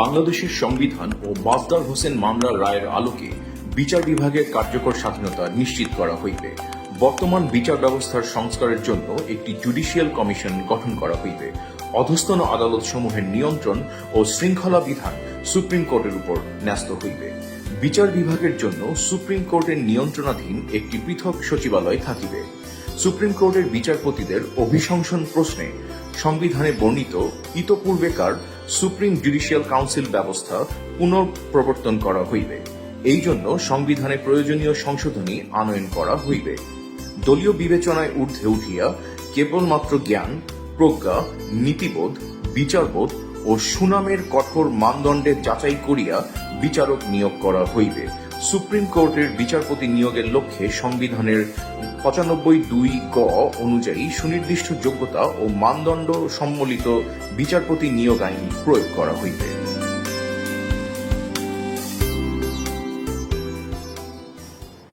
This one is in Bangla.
বাংলাদেশের সংবিধান ও মাজদার হোসেন মামলার রায়ের আলোকে বিচার বিভাগের কার্যকর স্বাধীনতা নিশ্চিত করা হইবে। বর্তমান বিচার ব্যবস্থার সংস্কারের জন্য একটি জুডিশিয়াল কমিশন গঠন করা হইবে। অধস্তন আদালত সমূহের নিয়ন্ত্রণ ও শৃঙ্খলা বিধান সুপ্রিম কোর্টের উপর ন্যস্ত হইবে। বিচার বিভাগের জন্য সুপ্রিম কোর্টের নিয়ন্ত্রণাধীন একটি পৃথক সচিবালয় থাকিবে। সুপ্রিম কোর্টের বিচারপতিদের অভিশংসন প্রশ্নে সংবিধানে বর্ণিত ইতপূর্বেকার সুপ্রিম জুডিশিয়াল কাউন্সিল ব্যবস্থা পুনঃপ্রবর্তন করা হইবে। এই জন্য সংবিধানে প্রয়োজনীয় সংশোধনী আনয়ন করা হইবে। দলীয় বিবেচনায় ঊর্ধ্বে উঠিয়া কেবলমাত্র জ্ঞান, প্রজ্ঞা, নীতিবোধ, বিচারবোধ ও সুনামের কঠোর মানদণ্ডে যাচাই করিয়া বিচারক নিয়োগ করা হইবে। সুপ্রিম কোর্টের বিচারপতি নিয়োগের লক্ষ্যে সংবিধানের পঁচানব্বই দুই গ অনুযায়ী সুনির্দিষ্ট যোগ্যতা ও মানদণ্ড সম্বলিত বিচারপতি নিয়োগ আইন প্রয়োগ করা হইবে।